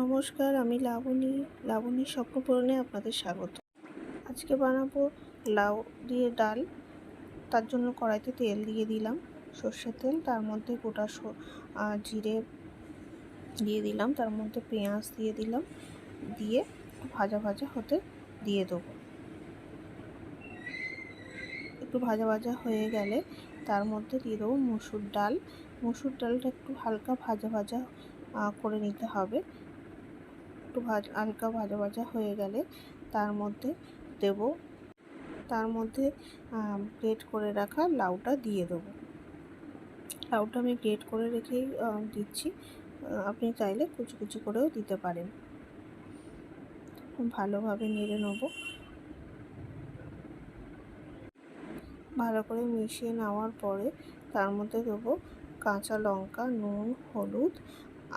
নমস্কার, আমি লাবণী লাবণী স্বপ্নপূরণে আপনাদের স্বাগত। আজকে বানাবো লাউ দিয়ে ডাল। তার জন্য কড়াইতে তেল দিয়ে দিলাম সর্ষের তেল, তার মধ্যে গোটা জিরে দিয়ে দিলাম, তার মধ্যে পেঁয়াজ দিয়ে দিলাম, দিয়ে ভাজা ভাজা হতে দিয়ে দেবো। একটু ভাজা ভাজা হয়ে গেলে তার মধ্যে দিয়ে দেবো মুসুর ডাল। মুসুর ডালটা একটু হালকা ভাজা ভাজা করে নিতে হবে। একটু ভাজ, হালকা ভাজা ভাজা হয়ে গেলে তার মধ্যে দেব। তার মধ্যে গ্রেট করে রাখা লাউটা দিয়ে দেবো। লাউটা আমি গ্রেট করে রেখেই দিচ্ছি। আপনি চাইলে কুচি কুচি করেও দিতে পারেন। ভালোভাবে নেড়ে নেব। ভালো করে মিশিয়ে নেওয়ার পরে তার মধ্যে দেবো কাঁচা লঙ্কা, নুন, হলুদ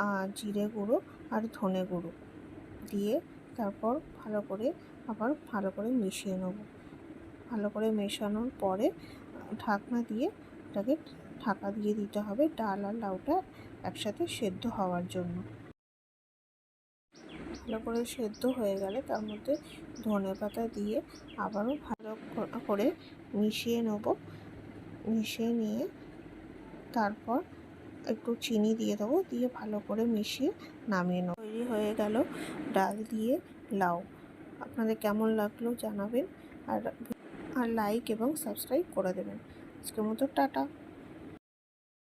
আর জিরে গুঁড়ো আর ধনে গুঁড়ো। দিয়ে তারপর ভালো করে আবার ভালো করে মিশিয়ে নেব। ভালো করে মেশানোর পরে ঢাকনা দিয়ে ওটাকে ঢাকা দিয়ে দিতে হবে ডাল আর লাউটা একসাথে সেদ্ধ হওয়ার জন্য। ভালো করে সেদ্ধ হয়ে গেলে তার মধ্যে ধনে পাতা দিয়ে আবারও ভালো করে মিশিয়ে নেব। মিশিয়ে নিয়ে তারপর একটু চিনি দিয়ে দেবো, দিয়ে ভালো করে মিশিয়ে নামিয়ে নেব। তৈরি হয়ে গেল ডাল দিয়ে লাউ। আপনাদের কেমন লাগল জানাবেন আর আর লাইক এবং সাবস্ক্রাইব করে দেবেন। আজকের মতো টাটা।